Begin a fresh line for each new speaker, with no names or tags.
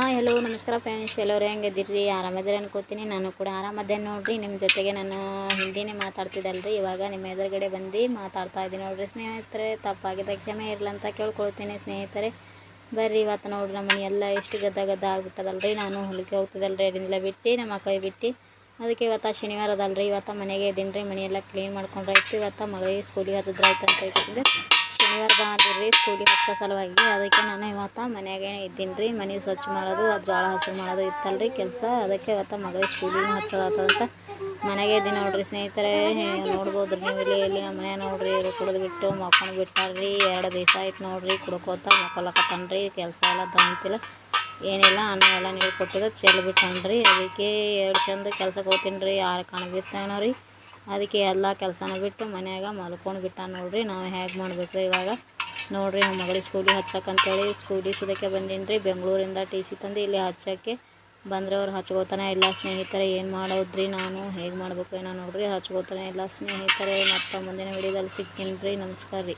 ಹಾಂ ಹಲೋ ನಮಸ್ಕಾರ ಫ್ರೆಂಡ್ಸ್ ಎಲ್ಲರೂ ಹೆಂಗಿದ್ದೀರಿ? ಆರಾಮದಿರಿ ಅನ್ಕೋತೀನಿ. ನಾನು ಕೂಡ ಆರಾಮದ್ದೇನೆ ನೋಡಿರಿ. ನಿಮ್ಮ ಜೊತೆಗೆ ನಾನು ಹಿಂದಿನೇ ಮಾತಾಡ್ತಿದ್ದಲ್ರಿ. ಇವಾಗ ನಿಮ್ಮ ಎದುರುಗಡೆ ಬಂದು ಮಾತಾಡ್ತಾ ಇದ್ದೀನಿ ನೋಡ್ರಿ. ಸ್ನೇಹಿತರೆ, ತಪ್ಪಾಗಿದ್ದ ಕ್ಷಮೆ ಇರಲಿ ಅಂತ ಕೇಳ್ಕೊಳ್ತೀನಿ ಸ್ನೇಹಿತರೆ. ಬರ್ರಿ, ಇವತ್ತು ನೋಡ್ರಿ ನಮ್ಮ ಮನೆ ಎಲ್ಲ ಎಷ್ಟು ಗದ್ದ ಗದ್ದ ಆಗ್ಬಿಟ್ಟದಲ್ರಿ. ನಾನು ಹೊಲಿಗೆ ಹೋಗ್ತದಲ್ರಿ ಅದನ್ನೆಲ್ಲ ಬಿಟ್ಟು, ನಮ್ಮ ಕೈ ಬಿಟ್ಟು. ಅದಕ್ಕೆ ಇವತ್ತು ಶನಿವಾರ ಅದಲ್ರಿ. ಇವತ್ತು ಮನೆಗೆ ಇದ್ದೀನಿ ರೀ. ಮನೆಯೆಲ್ಲ ಕ್ಲೀನ್ ಮಾಡ್ಕೊಂಡ್ರೈತಿ ಆಯ್ತು. ಇವತ್ತು ಮಗಳಿಗೆ ಸ್ಕೂಲಿಗೆ ಹತ್ತದ್ರಾಯ್ತು ಅಂತ ಹೇಳ್ತಿದ್ದೆ. ಶನಿವಾರ ಬಂದಿರಿ ಸ್ಕೂಲಿಗೆ ಹಚ್ಚೋ ಸಲುವಾಗಿ. ಅದಕ್ಕೆ ನಾನು ಇವತ್ತು ಮನೆಯಾಗೆ ಇದ್ದೀನಿ ರೀ ಮನೆ ಸ್ವಚ್ಛ ಮಾಡೋದು, ಅದು ಜೋಳ ಹಸಿರು ಮಾಡೋದು ಇತ್ತಲ್ರಿ ಕೆಲಸ. ಅದಕ್ಕೆ ಇವತ್ತು ಮಗಳಿಗೆ ಸ್ಕೂಲಿಗೆ ಹಚ್ಚೋದಾಗ್ತದಂತ ಮನೆಗೆ ಇದ್ದೀನಿ ನೋಡಿರಿ ಸ್ನೇಹಿತರೆ. ನೋಡ್ಬೋದು ರೀ ನೀವು ಇಲ್ಲಿ ಇಲ್ಲಿ ನಮ್ಮ ಮನೆ ನೋಡ್ರಿ. ಕುಡಿದು ಬಿಟ್ಟು ಮಕ್ಕೊಂಡು ಬಿಟ್ಟಾರ್ರಿ. ಎರಡು ದಿವಸ ಆಯ್ತು ನೋಡ್ರಿ. ಕುಡ್ಕೋತ ರೀ ಕೆಲಸ ಎಲ್ಲ ದಾಂತಿಲ್ಲ. ಏನಿಲ್ಲ, ಅನ್ನ ಎಲ್ಲ ನೀರು ಕೊಟ್ಟಿದ್ದು. ಚೆಲ್ ಬಿಟ್ಟನ್ರಿ. ಅದಕ್ಕೆ ಎರಡು ಚಂದ ಕೆಲಸಕ್ಕೆ ಹೋಗ್ತೀನಿ ರೀ ಯಾರು ಕಾಣಬಿತ್ತಾನೋ ರೀ. ಅದಕ್ಕೆ ಎಲ್ಲ ಕೆಲಸನ ಬಿಟ್ಟು ಮನ್ಯಾಗ ಮಲ್ಕೊಂಡು ಬಿಟ್ಟ ನೋಡ್ರಿ. ನಾವು ಹೇಗೆ ಮಾಡ್ಬೇಕು ಇವಾಗ? ನೋಡ್ರಿ ನಮ್ಮ ಮಗಳಿಗೆ ಸ್ಕೂಲಿಗೆ ಹಚ್ಚಕ್ಕಂತೇಳಿ ಸ್ಕೂಲಿಗೆ ಸುದಕ್ಕೆ ಬಂದೀನಿ ರೀ ಬೆಂಗಳೂರಿಂದ ಟಿ ಸಿ ತಂದು ಇಲ್ಲಿ ಹಚ್ಚಕ್ಕೆ ಬಂದರೆ ಅವ್ರು ಹಚ್ಕೋತಾನೆ. ಇಲ್ಲ ಸ್ನೇಹಿತರೆ, ಏನು ಮಾಡೋದ್ರಿ ನಾನು? ಹೇಗೆ ಮಾಡ್ಬೇಕು ಏನೋ ನೋಡಿರಿ. ಹಚ್ಕೋತಾನೆ. ಇಲ್ಲ ಸ್ನೇಹಿತರೆ ಮತ್ತೆ ಮುಂದಿನ ವಿಡಿಯೋದಲ್ಲಿ ಸಿಗ್ತೀನಿ ರೀ ನಮಸ್ಕಾರ ರೀ.